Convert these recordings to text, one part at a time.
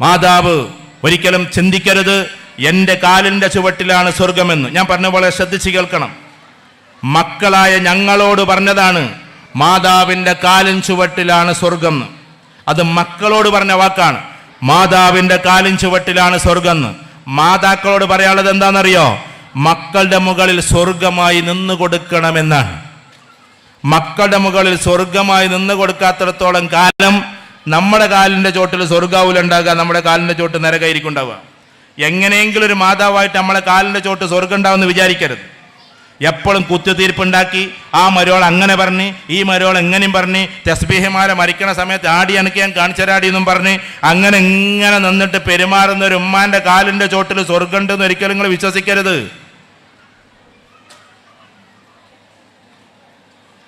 മാതാവ് ഒരിക്കലും ചിന്തിക്കരുത്. എന്റെ കാലിന്റെ ചുവട്ടിലാണ് സ്വർഗമെന്ന്. ഞാൻ പറഞ്ഞ പോലെ ശ്രദ്ധിച്ച് കേൾക്കണം. മക്കളായ ഞങ്ങളോട് പറഞ്ഞതാണ് മാതാവിന്റെ കാലിൻ ചുവട്ടിലാണ് സ്വർഗം അത് മക്കളോട് പറഞ്ഞ വാക്കാണ്. മാതാവിന്റെ കാലിൻ ചുവട്ടിലാണ് സ്വർഗം എന്ന് മാതാക്കളോട് പറയാനുള്ളത് എന്താണെന്നറിയോ? മക്കളുടെ മുകളിൽ സ്വർഗമായി നിന്നു കൊടുക്കണമെന്നാണ്. മക്കളുടെ മുകളിൽ സ്വർഗമായി നിന്ന് കൊടുക്കാത്തിടത്തോളം കാലം നമ്മുടെ കാലിന്റെ ചോട്ടിൽ സ്വർഗാവൂല ഉണ്ടാകുക നമ്മുടെ കാലിന്റെ ചോട്ട് നരകായിരിക്കും ഉണ്ടാവുക എങ്ങനെയെങ്കിലും ഒരു മാതാവായിട്ട് നമ്മളെ കാലിന്റെ ചോട്ട് സ്വർഗം ഉണ്ടാവുമെന്ന് വിചാരിക്കരുത്. എപ്പോഴും കുത്തിത്തീർപ്പുണ്ടാക്കി ആ മരോൾ അങ്ങനെ പറഞ്ഞ് ഈ മരോൾ എങ്ങനെയും പറഞ്ഞ് തസ്ബീഹിമാരെ മരിക്കണ സമയത്ത് ആടി അണക്കിയാൻ കാണിച്ചരാടി എന്നും പറഞ്ഞ് അങ്ങനെ ഇങ്ങനെ നിന്നിട്ട് പെരുമാറുന്ന ഒരു ഉമ്മാന്റെ കാലിന്റെ ചോട്ടിൽ സ്വർഗം ഉണ്ടെന്ന് ഒരിക്കലും നിങ്ങൾ വിശ്വസിക്കരുത്.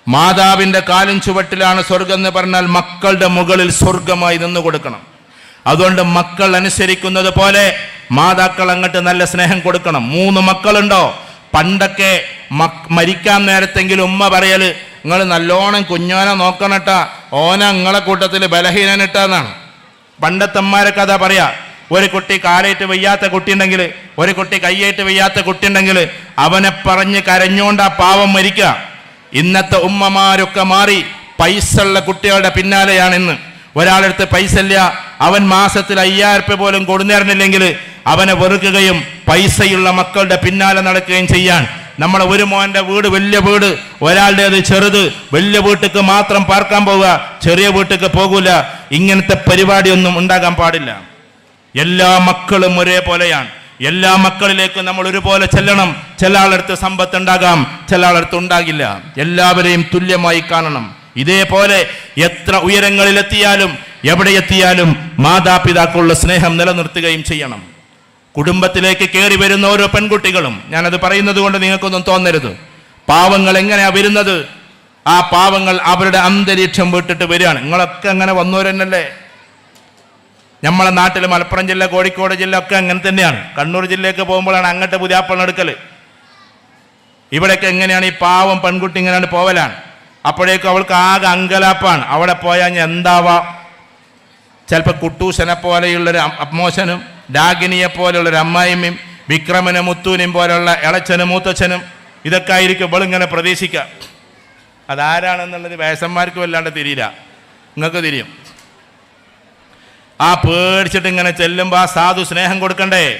മാതാവിന്റെ കാലും ചുവട്ടിലാണ് സ്വർഗം എന്ന് പറഞ്ഞാൽ മക്കളുടെ മുകളിൽ സ്വർഗമായി നിന്ന് കൊടുക്കണം. അതുകൊണ്ട് മക്കൾ അനുസരിക്കുന്നത് പോലെ മാതാക്കൾ അങ്ങോട്ട് നല്ല സ്നേഹം കൊടുക്കണം. മൂന്ന് മക്കളുണ്ടോ? പണ്ടൊക്കെ മരിക്കാൻ നേരത്തെങ്കിലും ഉമ്മ പറയൽ നിങ്ങൾ നല്ലോണം കുഞ്ഞോനെ നോക്കണട്ടാ ഓന നിങ്ങളെ കൂട്ടത്തിൽ ബലഹീനനിട്ടാന്നാണ്. പണ്ടത്തെ അമ്മാരെ കഥ പറയാ ഒരു കുട്ടി കാലേറ്റ് വയ്യാത്ത കുട്ടിയുണ്ടെങ്കിൽ ഒരു കുട്ടി കയ്യേറ്റ് വയ്യാത്ത കുട്ടിയുണ്ടെങ്കിൽ അവനെ പറഞ്ഞ് കരഞ്ഞോണ്ട് ആ പാവം മരിക്കുക ഇന്നത്തെ ഉമ്മമാരൊക്കെ മാറി പൈസ ഉള്ള കുട്ടികളുടെ പിന്നാലെയാണ് ഇന്ന്. ഒരാളെടുത്ത് പൈസ ഇല്ല അവൻ മാസത്തിൽ അയ്യായിരം രൂപ പോലും കൊടുന്നേറിനില്ലെങ്കിൽ അവനെ വെറുക്കുകയും പൈസയുള്ള മക്കളുടെ പിന്നാലെ നടക്കുകയും ചെയ്യാൻ. നമ്മളെ ഒരു മോന്റെ വീട് വലിയ വീട് ഒരാളുടേത് ചെറുത് വലിയ വീട്ടിക്ക് മാത്രം പാർക്കാൻ പോവുക ചെറിയ വീട്ടിക്ക് പോകൂല. ഇങ്ങനത്തെ പരിപാടിയൊന്നും ഉണ്ടാകാൻ പാടില്ല. എല്ലാ മക്കളും ഒരേപോലെയാണ്. എല്ലാ മക്കളിലേക്കും നമ്മൾ ഒരുപോലെ ചെല്ലണം. ചില ആളടുത്ത് സമ്പത്ത് ഉണ്ടാകാം ചില ആളടുത്ത് ഉണ്ടാകില്ല. എല്ലാവരെയും തുല്യമായി കാണണം. ഇതേപോലെ എത്ര ഉയരങ്ങളിലെത്തിയാലും എവിടെ എത്തിയാലും മാതാപിതാക്കളുടെ സ്നേഹം നിലനിർത്തുകയും ചെയ്യണം. കുടുംബത്തിലേക്ക് കയറി വരുന്ന ഓരോ പെൺകുട്ടികളും ഞാനത് പറയുന്നത് കൊണ്ട് നിങ്ങൾക്കൊന്നും തോന്നരുത്. പാവങ്ങൾ എങ്ങനെയാ വരുന്നത്? ആ പാവങ്ങൾ അവരുടെ അന്തരീക്ഷം വിട്ടിട്ട് വരികയാണ്. നിങ്ങളൊക്കെ അങ്ങനെ വന്നവരെന്നല്ലേ? നമ്മളെ നാട്ടിൽ മലപ്പുറം ജില്ല കോഴിക്കോട് ജില്ല ഒക്കെ അങ്ങനെ തന്നെയാണ്. കണ്ണൂർ ജില്ലയൊക്കെ പോകുമ്പോഴാണ് അങ്ങോട്ട് പുതിയാപ്പണം എടുക്കൽ ഇവിടെയൊക്കെ എങ്ങനെയാണ് ഈ പാവം പെൺകുട്ടി ഇങ്ങനെയാണ് പോവലാണ്. അപ്പോഴേക്കും അവൾക്ക് ആകെ അങ്കലാപ്പാണ്. അവിടെ പോയാൽ ഞാൻ എന്താവാ? ചിലപ്പോൾ കുട്ടൂശനെ പോലെയുള്ളൊരു അമ്മോശനും ഡാഗിനിയെ പോലെയുള്ളൊരു അമ്മായിമ്മയും വിക്രമനും മുത്തൂനും പോലെയുള്ള ഇളച്ചനും മൂത്തച്ഛനും ഇതൊക്കെ ആയിരിക്കും ഇവളിങ്ങനെ പ്രതീക്ഷിക്കുക അതാരാണെന്നുള്ളത് വേഷന്മാർക്കും വല്ലാണ്ട് തിരിയില്ല. നിങ്ങൾക്ക് തിരിയും. ആ പേടിച്ചിട്ട് ഇങ്ങനെ ചെല്ലുമ്പോൾ ആ സാധു സ്നേഹം കൊടുക്കണ്ടേ?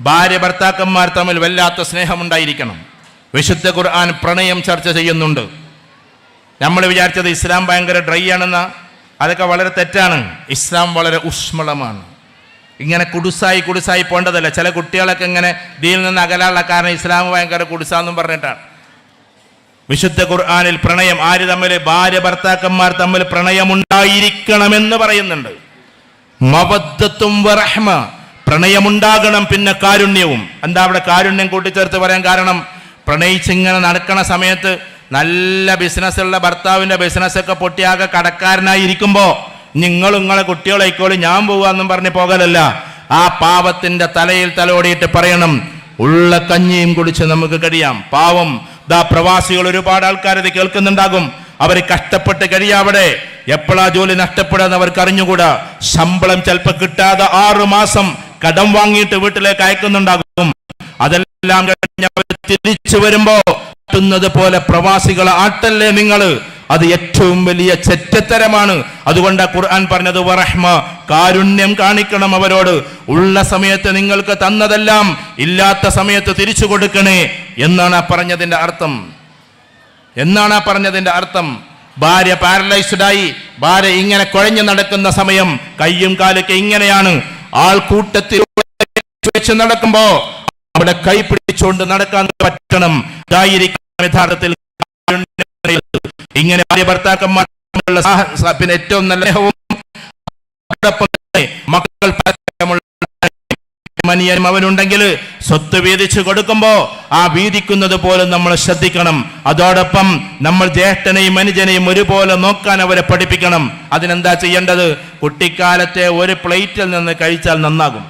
ഭാര്യ ഭർത്താക്കന്മാർ തമ്മിൽ വല്ലാത്ത സ്നേഹമുണ്ടായിരിക്കണം. വിശുദ്ധ ഖുർആൻ പ്രണയം ചർച്ച ചെയ്യുന്നുണ്ട്. നമ്മൾ വിചാരിച്ചത് ഇസ്ലാം ഭയങ്കര ഡ്രൈ ആണെന്ന. അതൊക്കെ വളരെ തെറ്റാണ്. ഇസ്ലാം വളരെ ഊഷ്മളമാണ്. ഇങ്ങനെ കുടുസായി കുടുസായി പോകേണ്ടതല്ല ചില കുട്ടികളൊക്കെ ഇങ്ങനെ ഇതിൽ നിന്ന് അകലാനുള്ള കാരണം ഇസ്ലാം ഭയങ്കര കുടുസാന്നും പറഞ്ഞിട്ടാണ്. വിശുദ്ധ ഖുർആാനിൽ പ്രണയം. ആര് തമ്മിൽ ഭാര്യ ഭർത്താക്കന്മാർ തമ്മിൽ പ്രണയമുണ്ടായിരിക്കണമെന്ന് പറയുന്നുണ്ട്. മവദ്ദത്തും വറഹ്മ. പ്രണയമുണ്ടാകണം പിന്നെ കാരുണ്യവും. എന്താ അവിടെ കാരുണ്യം കൂട്ടിച്ചേർത്ത് പറയാൻ കാരണം? പ്രണയിച്ചിങ്ങനെ നടക്കണ സമയത്ത് നല്ല ബിസിനസ്സുള്ള ഭർത്താവിന്റെ ബിസിനസ്സൊക്കെ പൊട്ടിയാകെ കടക്കാരനായിരിക്കുമ്പോ നിങ്ങൾ നിങ്ങളെ കുട്ടികളായിക്കോളും ഞാൻ പോവാന്നും പറഞ്ഞ് പോകലല്ല. ആ പാവത്തിന്റെ തലയിൽ തലോടിയിട്ട് പറയണം ഉള്ള കഞ്ഞിയും കുടിച്ച് നമുക്ക് കഴിയാം. പാവം ദാ പ്രവാസികൾ ഒരുപാട് ആൾക്കാർ ഇത് കേൾക്കുന്നുണ്ടാകും. അവർ കഷ്ടപ്പെട്ട് കഴിയാവിടെ. എപ്പോഴാ ജോലി നഷ്ടപ്പെടാന്ന് അവർക്ക് അറിഞ്ഞുകൂടാ. ശമ്പളം ചിലപ്പോ കിട്ടാതെ ആറു മാസം കടം വാങ്ങിയിട്ട് വീട്ടിലേക്ക് അയക്കുന്നുണ്ടാകും. അതെല്ലാം കഴിഞ്ഞ് അവർ തിരിച്ചു വരുമ്പോ കിട്ടുന്നത് പോലെ പ്രവാസികളെ ആട്ടല്ലേ നിങ്ങൾ അത് ഏറ്റവും വലിയ ചെറ്റത്തരമാണ്. അതുകൊണ്ട് ഖുർആൻ പറഞ്ഞത് വറഹ്മ കാരുണ്യം കാണിക്കണം അവരോട്. ഉള്ള സമയത്ത് നിങ്ങൾക്ക് തന്നതെല്ലാം ഇല്ലാത്ത സമയത്ത് തിരിച്ചു കൊടുക്കണേ എന്നാണ് പറഞ്ഞതിന്റെ അർത്ഥം. എന്നാണ് ആ പറഞ്ഞതിന്റെ അർത്ഥം? ഭാര്യ പാരലൈസ്ഡായി ഭാര്യ ഇങ്ങനെ കുഴഞ്ഞു നടക്കുന്ന സമയം കയ്യും കാലൊക്കെ ഇങ്ങനെയാണ്. ആൾക്കൂട്ടത്തിൽ നടക്കുമ്പോ അവിടെ കൈ പിടിച്ചുകൊണ്ട് നടക്കാൻ പറ്റണം. ഇതായിരിക്കണം യഥാർത്ഥത്തിൽ ഇങ്ങനെ ഭാര്യ ഭർത്താക്കന്മാർ പിന്നെ ഏറ്റവും നല്ല മനിയനും അവനുണ്ടെങ്കിൽ സ്വത്ത് വീതിച്ചു കൊടുക്കുമ്പോ ആ വീതിക്കുന്നത് പോലും നമ്മൾ ശ്രദ്ധിക്കണം. അതോടൊപ്പം നമ്മൾ ജ്യേഷ്ഠനെയും അനുജനെയും ഒരുപോലെ നോക്കാൻ അവരെ പഠിപ്പിക്കണം. അതിനെന്താ ചെയ്യേണ്ടത്? കുട്ടിക്കാലത്തെ ഒരു പ്ലേറ്റിൽ നിന്ന് കഴിച്ചാൽ നന്നാകും.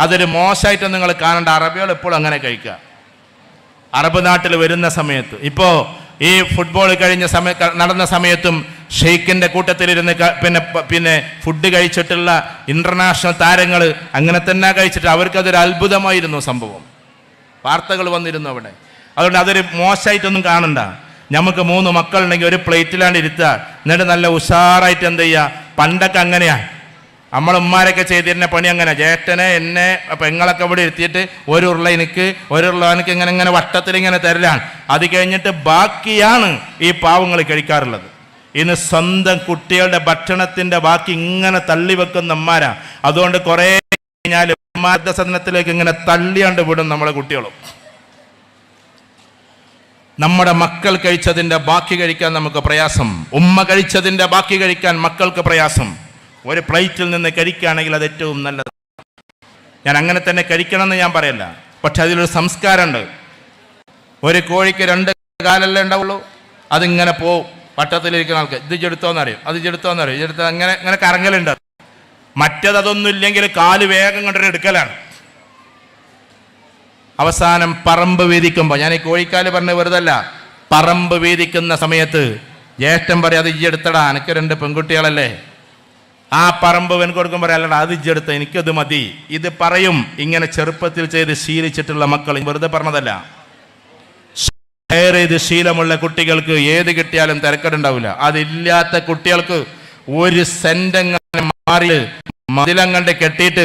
അതൊരു മോശമായിട്ട് നിങ്ങൾ കാണേണ്ട. അറബികൾ എപ്പോഴും അങ്ങനെ കഴിക്കുക. അറബ് നാട്ടിൽ വരുന്ന സമയത്ത്. ഇപ്പോൾ ഈ ഫുട്ബോൾ കഴിഞ്ഞ സമയ നടന്ന സമയത്തും ഷെയ്ഖിന്റെ കൂട്ടത്തിലിരുന്ന് പിന്നെ പിന്നെ ഫുഡ് കഴിച്ചിട്ടുള്ള ഇന്റർനാഷണൽ താരങ്ങൾ അങ്ങനെ തന്നെ കഴിച്ചിട്ട് അവർക്കതൊരു അത്ഭുതമായിരുന്നു സംഭവം. വാർത്തകൾ വന്നിരുന്നു അവിടെ. അതുകൊണ്ട് അതൊരു മോശമായിട്ടൊന്നും കാണണ്ട. നമുക്ക് മൂന്ന് മക്കളുണ്ടെങ്കിൽ ഒരു പ്ലേറ്റിലാണ് ഇരുത്തുക. എന്നിട്ട് നല്ല ഉഷാറായിട്ട് എന്ത് ചെയ്യുക പണ്ടൊക്കെ അങ്ങനെയാ. നമ്മളെ ഉമ്മാരൊക്കെ ചെയ്തിരുന്ന പണി അങ്ങനെ ചേട്ടനെ എന്നെ പെങ്ങളൊക്കെ ഇവിടെ ഇരുത്തിയിട്ട് ഒരു ഉരുള എനിക്ക് ഒരു ഉരുള എനിക്ക് ഇങ്ങനെ ഇങ്ങനെ വട്ടത്തിൽ ഇങ്ങനെ തരലാണ്. അത് കഴിഞ്ഞിട്ട് ബാക്കിയാണ് ഈ പാവങ്ങൾ കഴിക്കാറുള്ളത്. ഇന്ന് സ്വന്തം കുട്ടികളുടെ ഭക്ഷണത്തിന്റെ ബാക്കി ഇങ്ങനെ തള്ളി വെക്കുന്ന അമ്മാരാ അതുകൊണ്ട് കുറേ കഴിഞ്ഞാൽ മാർഗസദനത്തിലേക്ക് ഇങ്ങനെ തള്ളിയാണ്ട് വിടും നമ്മളെ കുട്ടികളും. നമ്മുടെ മക്കൾ കഴിച്ചതിന്റെ ബാക്കി കഴിക്കാൻ നമുക്ക് പ്രയാസം. ഉമ്മ കഴിച്ചതിന്റെ ബാക്കി കഴിക്കാൻ മക്കൾക്ക് പ്രയാസം. ഒരു പ്ലേറ്റിൽ നിന്ന് കഴിക്കുകയാണെങ്കിൽ അത് ഏറ്റവും നല്ലത്. ഞാൻ അങ്ങനെ തന്നെ കഴിക്കണമെന്ന് ഞാൻ പറയല്ല. പക്ഷെ അതിലൊരു സംസ്കാരമുണ്ട്. ഒരു കോഴിക്ക് രണ്ട് കാലല്ലേ ഉണ്ടാവുള്ളൂ. അതിങ്ങനെ പോവും. വട്ടത്തിലിരിക്കുന്ന ആൾക്ക് ഇത് ചെടുത്തോന്നറിയും അത് ചെടുത്തോന്നറിയും ഇതെടുത്ത് അങ്ങനെ അങ്ങനെ കറങ്ങലുണ്ട് മറ്റത് അതൊന്നും ഇല്ലെങ്കിൽ കാൽ വേഗം കണ്ടൊരു എടുക്കലാണ്. അവസാനം പറമ്പ് വീതിക്കുമ്പോൾ ഞാൻ ഈ കോഴിക്കാൽ പറഞ്ഞ വെറുതല്ല. പറമ്പ് വീതിക്കുന്ന സമയത്ത് ജ്യേഷ്ഠൻ പറയാം അത് ഇജ്ജെടുത്തടാ എനിക്ക് രണ്ട് പെൺകുട്ടികളല്ലേ. ആ പറമ്പ് വെൻ കൊടുക്കുമ്പോൾ അല്ലടാ അത് ഇജ്ജെടുത്ത എനിക്കത് മതി. ഇത് പറയും ഇങ്ങനെ ചെറുപ്പത്തിൽ ചെയ്ത് ശീലിച്ചിട്ടുള്ള മക്കൾ വെറുതെ പറഞ്ഞതല്ല. ഷെയർ ചെയ്ത് ശീലമുള്ള കുട്ടികൾക്ക് ഏത് കിട്ടിയാലും തിരക്കടുണ്ടാവില്ല. അതില്ലാത്ത കുട്ടികൾക്ക് ഒരു സെന്റങ്ങനെ മാറി മതിലങ്ങണ്ട് കെട്ടിയിട്ട്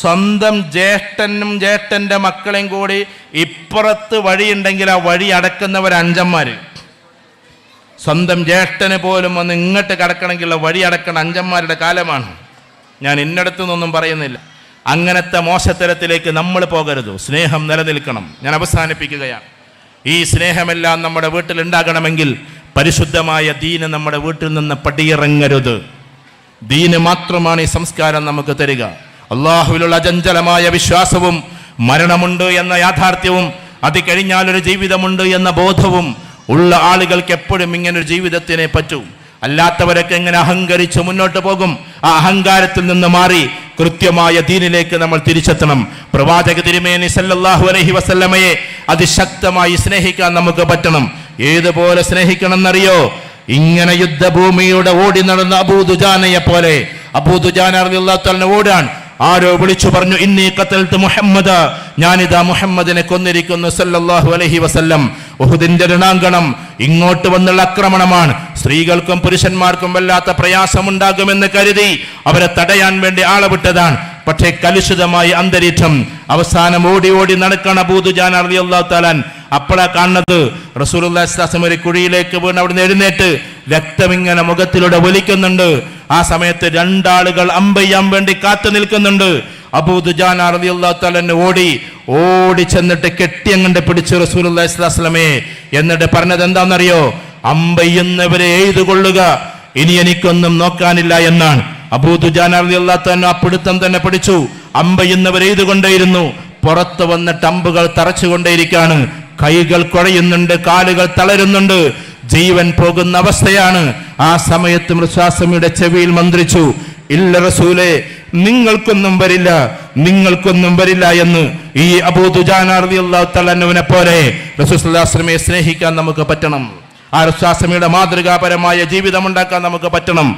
സ്വന്തം ജ്യേഷ്ഠനും ജ്യേഷ്ഠന്റെ മക്കളെയും കൂടി ഇപ്പുറത്ത് വഴിയുണ്ടെങ്കിൽ ആ വഴി അടക്കുന്നവർ അഞ്ചന്മാര്. സ്വന്തം ജ്യേഷ്ഠന് പോലും ഒന്ന് ഇങ്ങോട്ട് കടക്കണമെങ്കിൽ വഴി അടക്കണ അഞ്ചന്മാരുടെ കാലമാണ്. ഞാൻ ഇന്നടത്തു നിന്നൊന്നും പറയുന്നില്ല. അങ്ങനത്തെ മോശത്തരത്തിലേക്ക് നമ്മൾ പോകരുത്. സ്നേഹം നിലനിൽക്കണം. ഞാൻ അവസാനിപ്പിക്കുകയാണ്. ഈ സ്നേഹമെല്ലാം നമ്മുടെ വീട്ടിൽ ഉണ്ടാകണമെങ്കിൽ പരിശുദ്ധമായ ദീന് നമ്മുടെ വീട്ടിൽ നിന്ന് പടിയിറങ്ങരുത്. ദീന് മാത്രമാണ് ഈ സംസ്കാരം നമുക്ക് തരിക. അള്ളാഹുവിലുള്ള അചഞ്ചലമായ വിശ്വാസവും മരണമുണ്ട് എന്ന യാഥാർത്ഥ്യവും അത് കഴിഞ്ഞാൽ ഒരു ജീവിതമുണ്ട് എന്ന ബോധവും ഉള്ള ആളുകൾക്ക് എപ്പോഴും ഇങ്ങനൊരു ജീവിതത്തിനെ പറ്റും. അല്ലാത്തവരൊക്കെ എങ്ങനെ അഹങ്കരിച്ച് മുന്നോട്ട് പോകും? ആ അഹങ്കാരത്തിൽ നിന്ന് മാറി കൃത്യമായ ദീനിലേക്ക് നമ്മൾ തിരിച്ചെത്തണം. പ്രവാചക തിരുമേനി സല്ലാഹു അലഹി വസല്ലമയെ അതിശക്തമായി സ്നേഹിക്കാൻ നമുക്ക് പറ്റണം. ഏതുപോലെ സ്നേഹിക്കണം എന്നറിയോ ഇങ്ങനെ യുദ്ധഭൂമിയുടെ ഓടി നടന്ന അബൂദുജാനയെ പോലെ. അബൂദുജാന അറിയാത്തന്നെ ഓടാൻ. ആരോ വിളിച്ചു പറഞ്ഞു ഇന്നീ കത്തൽത്ത് മുഹമ്മദ്. ഞാനിതാ മുഹമ്മദിനെ കൊന്നിരിക്കുന്നു സല്ലാഹു അലഹി വസല്ലം. ഉഹുദിന്റെ രണാങ്കണം ഇങ്ങോട്ട് വന്നുള്ള ആക്രമണമാണ്. സ്ത്രീകൾക്കും പുരുഷന്മാർക്കും വല്ലാത്ത പ്രയാസമുണ്ടാകുമെന്ന് കരുതി അവരെ തടയാൻ വേണ്ടി ആളെ വിട്ടതാണ് പക്ഷേ കലുഷിതമായ അന്തരീക്ഷം അവസാനം ഓടി ഓടി നടക്കണ അബൂദുജാൻ അള്ളാഹു താലാൻ അപ്പോഴാ കാണുന്നത് റസൂലുല്ലാസ്ലാസം ഒരു കുഴിയിലേക്ക് വീണ് അവിടുന്ന് എഴുന്നേറ്റ് രക്തം ഇങ്ങനെ മുഖത്തിലൂടെ ഒലിക്കുന്നുണ്ട്. ആ സമയത്ത് രണ്ടാളുകൾ അമ്പയ്യാൻ വേണ്ടി കാത്തു നിൽക്കുന്നുണ്ട്. അബൂദുജാൻ അള്ളാഹു ഓടി ഓടി ചെന്നിട്ട് കെട്ടിയങ്ങണ്ട് പിടിച്ച് റസൂലുല്ലാസ്ലാസ്ലമേ എന്നിട്ട് പറഞ്ഞത് എന്താണെന്നറിയോ? അമ്പയ്യുന്നവരെ എഴുതുകൊള്ളുക. ഇനി എനിക്കൊന്നും നോക്കാനില്ല എന്നാണ്. അബൂദുജാൻ അള്ളാഹു ആ പിടുത്തം തന്നെ പിടിച്ചു അമ്പയ്യുന്നവർ എഴുതുകൊണ്ടേയിരുന്നു. പുറത്ത് വന്നിട്ട് അമ്പുകൾ തറച്ചുകൊണ്ടേയിരിക്കാണ്. കൈകൾ കുഴയുന്നുണ്ട് കാലുകൾ തളരുന്നുണ്ട്. ജീവൻ പോകുന്ന അവസ്ഥയാണ്. ആ സമയത്ത് മൃസ്വാസമിയുടെ ചെവിയിൽ മന്ത്രിച്ചു. ഇല്ല റസൂലെ നിങ്ങൾക്കൊന്നും വരില്ല നിങ്ങൾക്കൊന്നും വരില്ല എന്ന് ഈ അബൂദുജാനെ പോലെ റസൂസ്ലാസ്ലമയെ സ്നേഹിക്കാൻ നമുക്ക് പറ്റണം. ആ റസ്വാസമിയുടെ മാതൃകാപരമായ ജീവിതം ഉണ്ടാക്കാൻ നമുക്ക് പറ്റണം.